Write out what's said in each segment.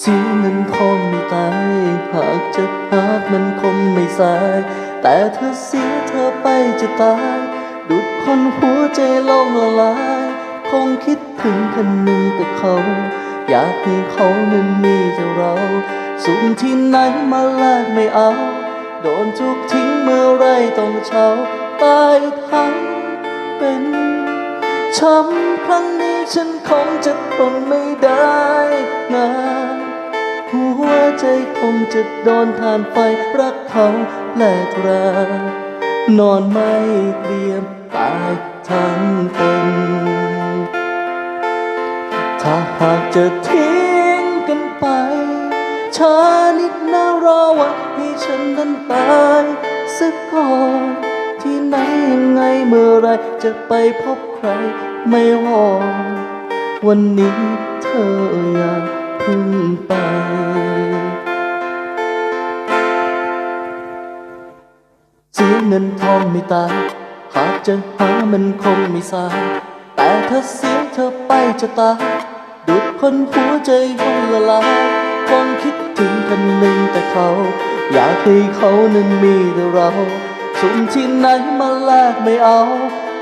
เสียเงินทองไม่ตายหากจะหากมันคงไม่สาย แต่เธอเสียเธอไปจะตาย ดุดคนหัวใจล่มละลาย คงคิดถึงคนหนึ่งแต่เขา อยากให้เขานั้นมีแต่เรา สุขที่ไหนมาแลกไม่เอา โดนทุกทิ้งเมื่อไรต้องเช่าตายทั้งเป็นช้ำครั้งนี้ฉันคงจะทนไม่ได้นะ ใจคงจะโดนทานไฟรักเขาแลกรานอนไม่เตรียมตายทั้งเป็น ถ้าหากจะทิ้งกันไปช้านิดนะรอวันให้ฉันนั้นตายสักก่อนที่ไหนยังไงเมื่อไรจะไปพบใครไม่วอนวันนี้เธออย่าพึ่งไป เสียเงินทองไม่ตายหากจะหามันคงไม่สายแต่ถ้าเสียเธอไปจะตายดุดคนหัวใจห้องละลายคงคิดถึงกันหนึ่งแต่เขา อยากให้เขานั้นมีแต่เราสุ่มที่ไหนมาแลกไม่เอา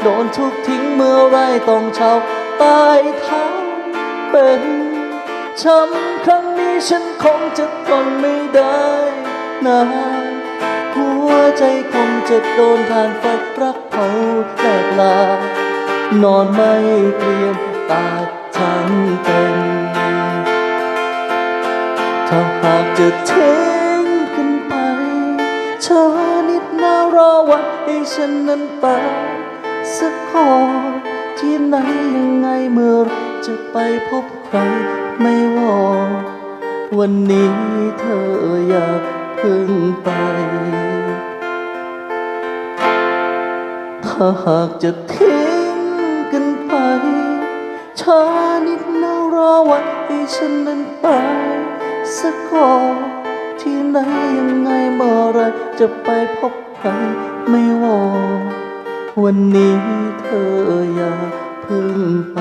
โดนทุกทิ้งเมื่อไรต้องเช่าตายทั้งเป็นช้ำครั้งนี้ฉันคงจะทนไม่ได้นะหัว ใจคงจะโดนทานไฟรักเผาแตกลานอนไม่เตรียมตายทั้งเป็นถ้าหากจะเทิ้งกันไปช้านิดนะรอวันให้ฉันนั้นตายสักคนที่ไหนยังไงเมื่อจะไปพบใครไม่วอวันนี้เธออย่าเพึ่งไป ถ้าหากจะทิ้งกันไปช้านิดนะรอวันให้ฉันนั้นตายสักก่อนที่ไหนยังไงเมื่อไรจะไปพบใครไม่วอวันนี้เธออย่าเพึ่งไป